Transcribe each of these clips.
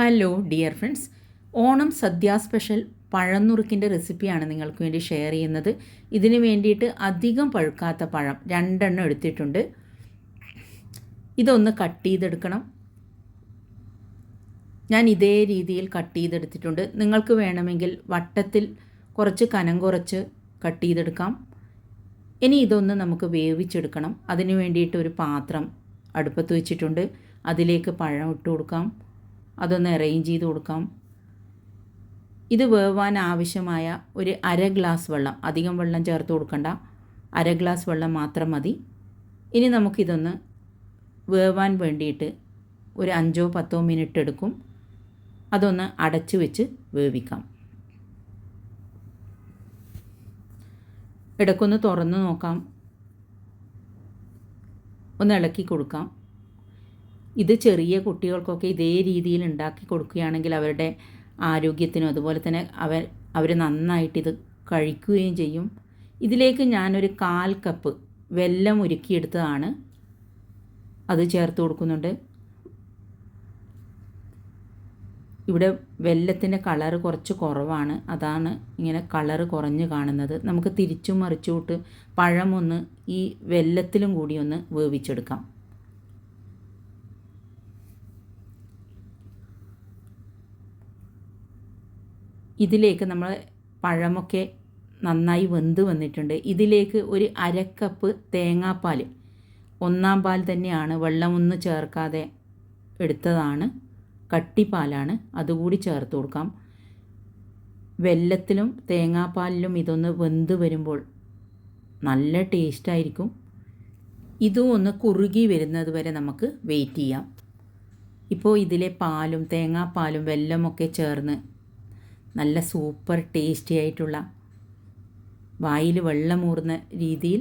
Hello dear friends Onam sadya special പഴന്നുറുക്കിന്റെ റെസിപ്പിയാണ് നിങ്ങൾക്ക് വേണ്ടി ഷെയർ ചെയ്യുന്നത്. ഇതിന് വേണ്ടിയിട്ട് അധികം പഴുക്കാത്ത പഴം രണ്ടെണ്ണം എടുത്തിട്ടുണ്ട്. ഇതൊന്ന് കട്ട് ചെയ്തെടുക്കണം. ഞാൻ ഇതേ രീതിയിൽ കട്ട് ചെയ്തെടുത്തിട്ടുണ്ട്. നിങ്ങൾക്ക് വേണമെങ്കിൽ വട്ടത്തിൽ കുറച്ച് കനം കുറച്ച് കട്ട് ചെയ്തെടുക്കാം. ഇനി ഇതൊന്ന് നമുക്ക് വേവിച്ചെടുക്കണം. അതിന് വേണ്ടിയിട്ട് ഒരു പാത്രം അടുപ്പത്ത് വെച്ചിട്ടുണ്ട്. അതിലേക്ക് പഴം ഇട്ട് കൊടുക്കാം. അതൊന്ന് അറേഞ്ച് ചെയ്ത് കൊടുക്കാം. ഇത് വേവാൻ ആവശ്യമായ ഒരു അര ഗ്ലാസ് വെള്ളം അധികം വെള്ളം ചേർത്ത് കൊടുക്കണ്ട. അര ഗ്ലാസ് വെള്ളം മാത്രം മതി. ഇനി നമുക്കിതൊന്ന് വേവാൻ വേണ്ടിയിട്ട് ഒരു അഞ്ചോ പത്തോ മിനിറ്റ് എടുക്കും. അതൊന്ന് അടച്ചു വെച്ച് വേവിക്കാം. ഇടയ്ക്കൊന്ന് തുറന്ന് നോക്കാം. ഒന്ന് ഇളക്കി കൊടുക്കാം. ഇത് ചെറിയ കുട്ടികൾക്കൊക്കെ ഇതേ രീതിയിൽ ഉണ്ടാക്കി കൊടുക്കുകയാണെങ്കിൽ അവരുടെ ആരോഗ്യത്തിനും അതുപോലെ തന്നെ അവർ അവർ നന്നായിട്ട് ഇത് കഴിക്കുകയും ചെയ്യും. ഇതിലേക്ക് ഞാനൊരു കാൽ കപ്പ് വെല്ലം ഉരുക്കിയെടുത്തതാണ്. അത് ചേർത്ത് കൊടുക്കുന്നുണ്ട്. ഇവിടെ വെല്ലത്തിന്റെ കളറ് കുറച്ച് കുറവാണ്. അതാണ് ഇങ്ങനെ കളറ് കുറഞ്ഞ് കാണുന്നത്. നമുക്ക് തിരിച്ചും മറിച്ചുവിട്ട് പഴമൊന്ന് ഈ വെല്ലത്തിലും കൂടി ഒന്ന് വേവിച്ചെടുക്കാം. ഇതിലേക്ക് നമ്മൾ പഴമൊക്കെ നന്നായി വെന്ത് വന്നിട്ടുണ്ട്. ഇതിലേക്ക് ഒരു അരക്കപ്പ് തേങ്ങാപ്പാൽ ഒന്നാം പാൽ തന്നെയാണ്. വെള്ളമൊന്നും ചേർക്കാതെ എടുത്തതാണ്. കട്ടിപ്പാലാണ്. അതുകൂടി ചേർത്ത് കൊടുക്കാം. വെല്ലത്തിലും തേങ്ങാപ്പാലിലും ഇതൊന്ന് വെന്ത് വരുമ്പോൾ നല്ല ടേസ്റ്റായിരിക്കും. ഇതും ഒന്ന് കുറുകി വരുന്നത് വരെ നമുക്ക് വെയിറ്റ് ചെയ്യാം. ഇപ്പോൾ ഇതിലെ പാലും തേങ്ങാപ്പാലും വെല്ലമൊക്കെ ചേർന്ന് നല്ല സൂപ്പർ ടേസ്റ്റി ആയിട്ടുള്ള വായിൽ വെള്ളമൂർന്ന രീതിയിൽ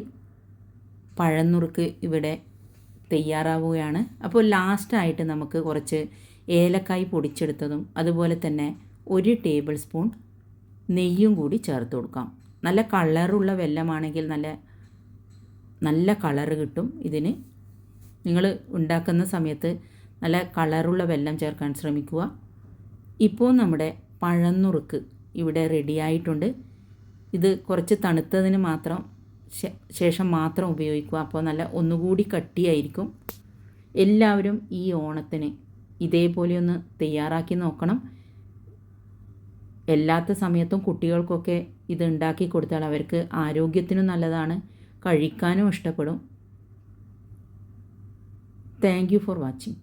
പഴന്നുറുക്ക് ഇവിടെ തയ്യാറാവുകയാണ്. അപ്പോൾ ലാസ്റ്റായിട്ട് നമുക്ക് കുറച്ച് ഏലക്കായ് പൊടിച്ചെടുത്തതും അതുപോലെ തന്നെ ഒരു ടേബിൾ സ്പൂൺ നെയ്യും കൂടി ചേർത്ത് കൊടുക്കാം. നല്ല കളറുള്ള വെല്ലമാണെങ്കിൽ നല്ല നല്ല കളറ് കിട്ടും ഇതിന്. നിങ്ങൾ ഉണ്ടാക്കുന്ന സമയത്ത് നല്ല കളറുള്ള വെല്ലം ചേർക്കാൻ ശ്രമിക്കുക. ഇപ്പോൾ നമ്മുടെ പഴന്നുറുക്ക് ഇവിടെ റെഡിയായിട്ടുണ്ട് ഇത് കുറച്ച് തണുത്തതിന് മാത്രം ശേഷം മാത്രം ഉപയോഗിക്കുക. അപ്പോൾ നല്ല ഒന്നുകൂടി കട്ടിയായിരിക്കും. എല്ലാവരും ഈ ഓണത്തിന് ഇതേപോലെ ഒന്ന് തയ്യാറാക്കി നോക്കണം. എല്ലാത്ത സമയത്തും കുട്ടികൾക്കൊക്കെ ഇത് ഉണ്ടാക്കി കൊടുത്താൽ അവർക്ക് ആരോഗ്യത്തിനും നല്ലതാണ്. കഴിക്കാനും ഇഷ്ടപ്പെടും. Thank you for watching